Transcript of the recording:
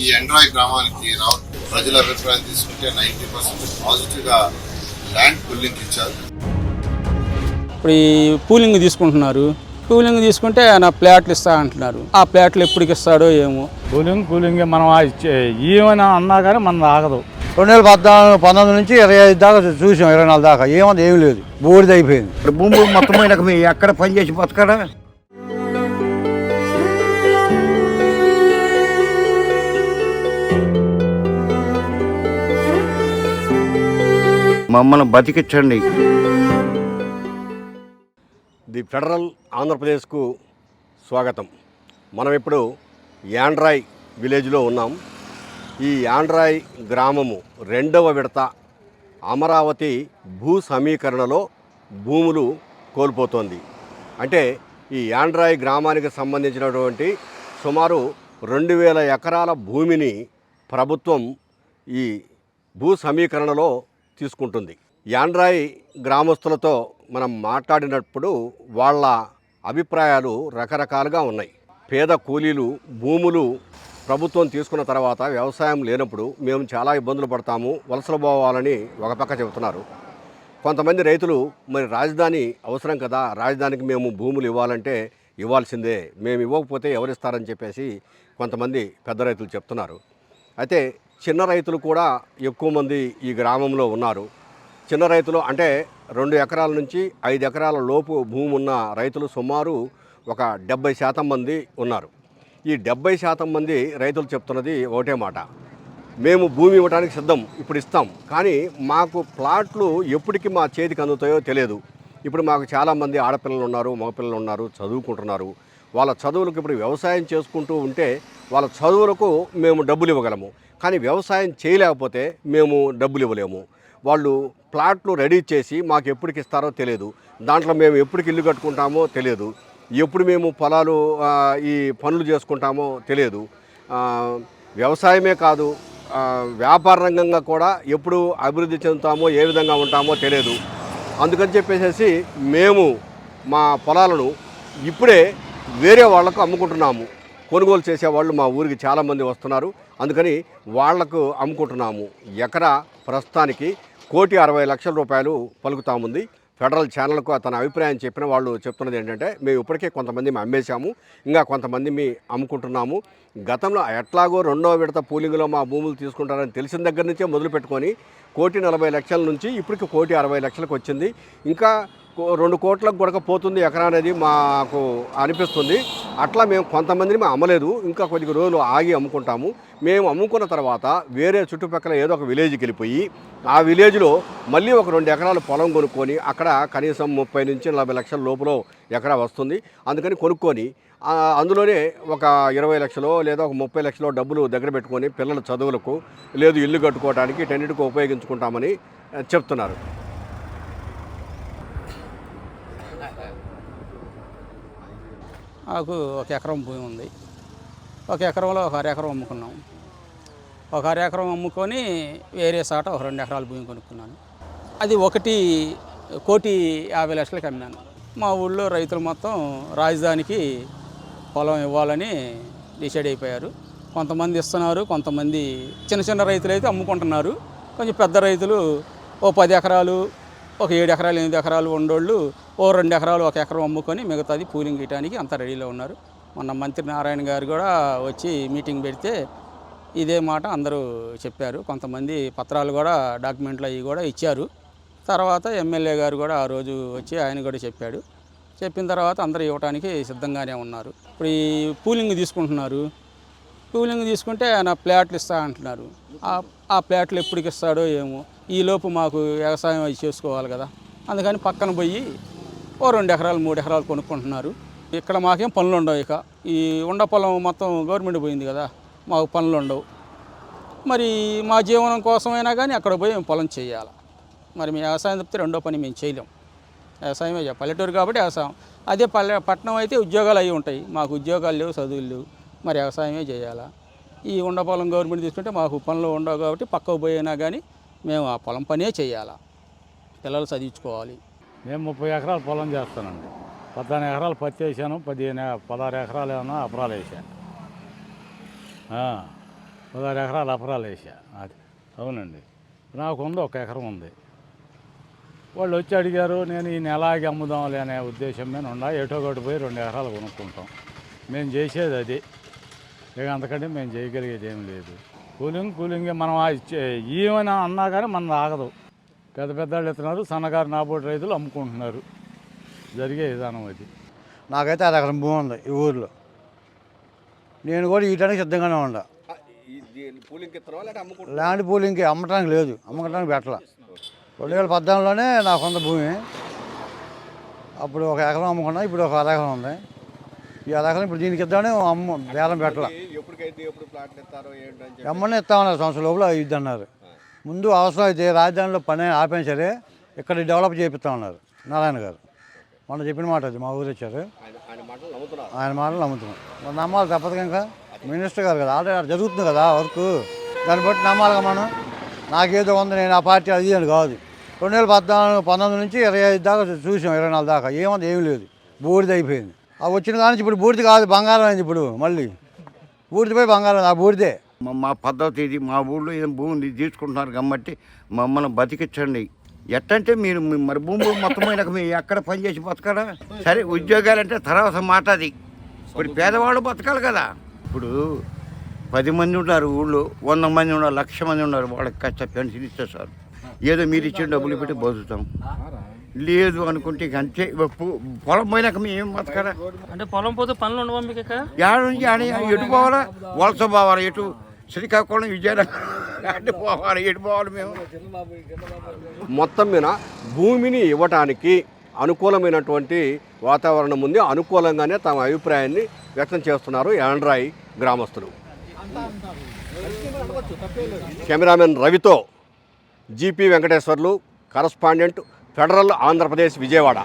ఈ ఎండ్రాయ్ గ్రామానికి రావ. ప్రజల అభిప్రాయం తీసుకుంటే నైన్టీ పర్సెంట్ పాజిటివ్గా ల్యాండ్ పుల్లింగ్ ఇచ్చారు. ఇప్పుడు ఈ పూలింగ్ తీసుకుంటున్నారు. పూలింగ్ తీసుకుంటే ఆయన ప్లాట్లు ఇస్తా అంటున్నారు. ఆ ప్లాట్లు ఎప్పటికి ఇస్తాడో ఏమో. కూలింగ్ కూలింగ్ మనం ఏమైనా అన్నా కానీ మనం ఆగదు రెండు వేల పద్నాలుగు పంతొమ్మిది నుంచి ఇరవై ఐదు దాకా చూసాం ఇరవై నాలుగు దాకా. ఏమంది ఏం లేదు. బూడిద అయిపోయింది. ఇప్పుడు భూమి మొత్తం పోయినాక మీరు ఎక్కడ పని చేసి బతకడా మమ్మల్ని బతికించండి. ది ఫెడరల్ ఆంధ్రప్రదేశ్కు స్వాగతం. మనం ఇప్పుడు యాండ్రాయ్ విలేజ్లో ఉన్నాం. ఈ యాండ్రాయ్ గ్రామము రెండవ విడత అమరావతి భూ సమీకరణలో భూములు కోల్పోతోంది. అంటే ఈ యాండ్రాయ్ గ్రామానికి సంబంధించినటువంటి సుమారు రెండు వేల ఎకరాల భూమిని ప్రభుత్వం ఈ భూ సమీకరణలో తీసుకుంటుంది. యాండ్రాయ్ గ్రామస్తులతో మనం మాట్లాడినప్పుడు వాళ్ళ అభిప్రాయాలు రకరకాలుగా ఉన్నాయి. పేద కూలీలు భూములు ప్రభుత్వం తీసుకున్న తర్వాత వ్యవసాయం లేనప్పుడు మేము చాలా ఇబ్బందులు పడతాము వలసలు పోవాలని ఒక పక్క చెబుతున్నారు. కొంతమంది రైతులు మరి రాజధాని అవసరం కదా రాజధానికి మేము భూములు ఇవ్వాలంటే ఇవ్వాల్సిందే మేము ఇవ్వకపోతే ఎవరిస్తారని చెప్పేసి కొంతమంది పెద్ద రైతులు చెప్తున్నారు. అయితే చిన్న రైతులు కూడా ఎక్కువ మంది ఈ గ్రామంలో ఉన్నారు. చిన్న రైతులు అంటే రెండు ఎకరాల నుంచి ఐదు ఎకరాల లోపు భూమి ఉన్న రైతులు సుమారు ఒక డెబ్బై శాతం మంది ఉన్నారు. ఈ డెబ్బై శాతం మంది రైతులు చెప్తున్నది ఒకటే మాట. మేము భూమి ఇవ్వడానికి సిద్ధం ఇప్పుడు ఇస్తాం. కానీ మాకు ప్లాట్లు ఎప్పటికి మా చేతికి అందుతాయో తెలియదు. ఇప్పుడు మాకు చాలామంది ఆడపిల్లలు ఉన్నారు మగపిల్లలు ఉన్నారు చదువుకుంటున్నారు. వాళ్ళ చదువులకు ఇప్పుడు వ్యవసాయం చేసుకుంటూ ఉంటే వాళ్ళ చదువులకు మేము డబ్బులు ఇవ్వగలము. కానీ వ్యవసాయం చేయలేకపోతే మేము డబ్బులు ఇవ్వలేము. వాళ్ళు ప్లాట్లు రెడీ చేసి మాకు ఎప్పటికి ఇస్తారో తెలియదు. దాంట్లో మేము ఎప్పటికి ఇల్లు కట్టుకుంటామో తెలియదు. ఎప్పుడు మేము పొలాలు ఈ పనులు చేసుకుంటామో తెలియదు. వ్యవసాయమే కాదు వ్యాపార రంగంగా కూడా ఎప్పుడు అభివృద్ధి చెందుతామో ఏ విధంగా ఉంటామో తెలియదు. అందుకని చెప్పేసి మేము మా పొలాలను ఇప్పుడే వేరే వాళ్ళకు అమ్ముకుంటున్నాము. కొనుగోలు చేసేవాళ్ళు మా ఊరికి చాలామంది వస్తున్నారు. అందుకని వాళ్ళకు అమ్ముకుంటున్నాము. ఎకరా ప్రస్తుతానికి కోటి అరవై లక్షల రూపాయలు పలుకుతాముంది ఫెడరల్ ఛానల్కు తన అభిప్రాయం చెప్పిన వాళ్ళు చెప్తున్నది ఏంటంటే మేము ఇప్పటికే కొంతమంది మేము అమ్మేశాము. ఇంకా కొంతమంది మీ అమ్ముకుంటున్నాము. గతంలో ఎట్లాగో రెండో విడత పూలింగ్లో మా భూములు తీసుకుంటారని తెలిసిన దగ్గర నుంచే మొదలు పెట్టుకొని కోటి నలభై లక్షల నుంచి ఇప్పటికి కోటి అరవై లక్షలకు వచ్చింది. ఇంకా రెండు కోట్లకు కూడా ఎకరా అనేది మాకు అనిపిస్తుంది. అట్లా మేము కొంతమందిని మేము అమ్మలేదు. ఇంకా కొద్ది రోజులు ఆగి అమ్ముకుంటాము. మేము అమ్ముకున్న తర్వాత వేరే చుట్టుపక్కల ఏదో ఒక విలేజ్కి వెళ్ళిపోయి ఆ విలేజ్లో మళ్ళీ ఒక రెండు ఎకరాలు పొలం కొనుక్కొని అక్కడ కనీసం ముప్పై నుంచి నలభై లక్షల లోపల ఎకరా వస్తుంది. అందుకని కొనుక్కొని అందులోనే ఒక ఇరవై లక్షలో లేదా ఒక ముప్పై లక్షలో డబ్బులు దగ్గర పెట్టుకొని పిల్లల చదువులకు లేదు ఇల్లు కట్టుకోవడానికి టెన్నిటికి ఉపయోగించుకుంటామని చెప్తున్నారు. నాకు ఒక ఎకరం భూమి ఉంది. ఒక ఎకరంలో ఒక అరెకరం అమ్ముకున్నాం. ఒక అరెకరం అమ్ముకొని వేరే సాట ఒక రెండు ఎకరాల భూమి కొనుక్కున్నాను. అది ఒకటి కోటి యాభై లక్షలకి అమ్మినాను మా ఊళ్ళో రైతులు మొత్తం రాజధానికి పొలం ఇవ్వాలని డిసైడ్ అయిపోయారు. కొంతమంది ఇస్తున్నారు కొంతమంది చిన్న చిన్న రైతులు అయితే అమ్ముకుంటున్నారు. కొంచెం పెద్ద రైతులు ఓ పది ఎకరాలు ఒక ఏడు ఎకరాలు ఎనిమిది ఎకరాలు ఉండోళ్ళు ఓ రెండు ఎకరాలు ఒక ఎకరం అమ్ముకొని మిగతాది పూలింగ్ ఇవ్వడానికి అంతా రెడీలో ఉన్నారు. మొన్న మంత్రి నారాయణ గారు కూడా వచ్చి మీటింగ్ పెడితే ఇదే మాట అందరూ చెప్పారు. కొంతమంది పత్రాలు కూడా డాక్యుమెంట్లు అవి కూడా ఇచ్చారు. తర్వాత ఎమ్మెల్యే గారు కూడా ఆ రోజు వచ్చి ఆయన కూడా చెప్పాడు. చెప్పిన తర్వాత అందరూ ఇవ్వడానికి సిద్ధంగానే ఉన్నారు. ఇప్పుడు ఈ పూలింగ్ తీసుకుంటున్నారు. కూలింగ్ తీసుకుంటే ఆయన ప్లాట్లు ఇస్తా అంటున్నారు. ఆ- ప్లాట్లు ఎప్పటికి ఇస్తాడో ఏమో. ఈలోపు మాకు వ్యవసాయం అది చేసుకోవాలి కదా. అందుకని పక్కన పోయి ఓ రెండు ఎకరాలు మూడు ఎకరాలు కొనుక్కుంటున్నారు. ఇక్కడ మాకేం పనులు ఉండవు ఇక. ఈ ఉండ పొలం మొత్తం గవర్నమెంట్ పోయింది కదా. మాకు పనులు ఉండవు. మరి మా జీవనం కోసమైనా కానీ అక్కడ పోయి మేము పొలం చేయాలి. మరి మేము వ్యవసాయం తప్పితే రెండో పని మేము చేయలేం. వ్యవసాయమే చేయాలి. పల్లెటూరు కాబట్టి వ్యవసాయం. అదే పల్లె పట్టణం అయితే ఉద్యోగాలు అవి ఉంటాయి. మాకు ఉద్యోగాలు లేవు చదువులు లేవు. మరి వ్యవసాయమే చేయాలా? ఈ ఉండ పొలం గవర్నమెంట్ తీసుకుంటే మాకు పనులు ఉండవు కాబట్టి పక్కకు పోయినా కానీ మేము ఆ పొలం పనే చేయాలా. పిల్లలు చదివించుకోవాలి. మేము ముప్పై ఎకరాలు పొలం చేస్తానండి. పద్నాలుగు ఎకరాలు పత్తి వేసాను పదిహేను పదహారు ఎకరాలు ఏమన్నా అపరాలు వేసాను. పదహారు ఎకరాలు అపరాలు వేసా అది. అవునండి. నాకు ఉంది ఒక ఎకరం ఉంది. వాళ్ళు వచ్చి అడిగారు నేను ఈ నెలాగి అమ్ముదాంలే అనే ఉద్దేశం మీద ఉన్నా. ఎటో ఒకటి పోయి రెండు ఎకరాలు కొనుక్కుంటాం. మేము చేసేది అది. ఇక అంతకంటే మేము చేయగలిగేది ఏం లేదు. కూలింగ్ కూలింగ్ మనం ఆ ఇచ్చే ఏమైనా అన్నా కానీ మన ఆగదు. పెద్ద పెద్ద వాళ్ళు ఎత్తున్నారు సన్నగారు నాబోటి రైతులు అమ్ముకుంటున్నారు. జరిగే విధానం అది. నాకైతే అది ఎకరం భూమి ఉంది ఈ ఊర్లో. నేను కూడా ఇయటానికి సిద్ధంగానే ఉండా? ల్యాండ్ పూలింగ్కి అమ్మటానికి లేదు అమ్మటానికి పెట్టాల. రెండు వేల పద్నాలుగులోనే నాకు కొంత భూమి. అప్పుడు ఒక ఎకరం అమ్ముకున్నా ఇప్పుడు ఒక అర ఎకరం ఉంది. ఈ ఎకరం ఇప్పుడు దీనికి ఇద్దామని అమ్మ బేరం పెట్టాల. ఎమ్మనే ఇస్తామన్నారు సంవత్సరం లోపల ఇది అన్నారు ముందు అవసరం అయితే రాజధానిలో పని ఆపాను సరే ఇక్కడ డెవలప్ చేపిస్తామన్నారు నారాయణ గారు. మొన్న చెప్పిన మాట అది మా ఊరు వచ్చారు. ఆయన మాటలు నమ్ముతున్నాం. మరి నమ్మాలి తప్పదు ఇంకా మినిస్టర్ గారు కదా ఆల్రెడీ జరుగుతుంది కదా వర్క్. దాన్ని బట్టి నమ్మాలిగా మనం. నాకేదో ఉంది నేను ఆ పార్టీ అది అని కాదు. రెండు వేల పద్నాలుగు పంతొమ్మిది నుంచి ఇరవై ఐదు దాకా చూసాం ఇరవై నాలుగు దాకా. ఏముంది ఏమీ లేదు. బూడిద అయిపోయింది. ఆ వచ్చిన కానీ ఇప్పుడు బూడిద కాదు బంగారం అయింది ఇప్పుడు మళ్ళీ. బూడిద బంగారం ఆ బూడిదే. మా- మా పద్ధతి ఇది మా ఊళ్ళో ఏం భూమి తీసుకుంటున్నారు కాబట్టి మమ్మల్ని బతికించండి. ఎట్టంటే మీరు మరి భూమి మొత్తం అయినాక మీరు ఎక్కడ పని చేసి బతకరా సరే ఉద్యోగాలంటే తర్వాత మాట అది. ఇప్పుడు పేదవాళ్ళు బతకాలి కదా. ఇప్పుడు పది మంది ఉన్నారు ఊళ్ళో వంద మంది ఉన్నారు లక్ష మంది ఉన్నారు వాళ్ళకి కష్ట పెన్షన్ ఇచ్చేస్తారు. సార్ ఏదో మీరు ఇచ్చిన డబ్బులు పెట్టి బతుకుతాం. లేదు అనుకుంటే ఇక అంతే ఇక పొలం పోయినాక మేము ఏం బతకరా అంటే పొలం పోతే పనులు ఉండవా మీకు యాడ నుంచి ఆడ ఎటు పోవాలా? వలస పోవాలా? ఎటు? శ్రీకాకుళం విజయనగరం అటు పోవాలి? ఎటు పోవాలి మేము? మొత్తం మీద భూమిని ఇవ్వటానికి అనుకూలమైనటువంటి వాతావరణం ఉంది. అనుకూలంగానే తమ అభిప్రాయాన్ని వ్యక్తం చేస్తున్నారు యాండ్రాయి గ్రామస్తులు. కెమెరామెన్ రవితో GP Venkateswarlu correspondent Federal Andhra Pradesh Vijayawada.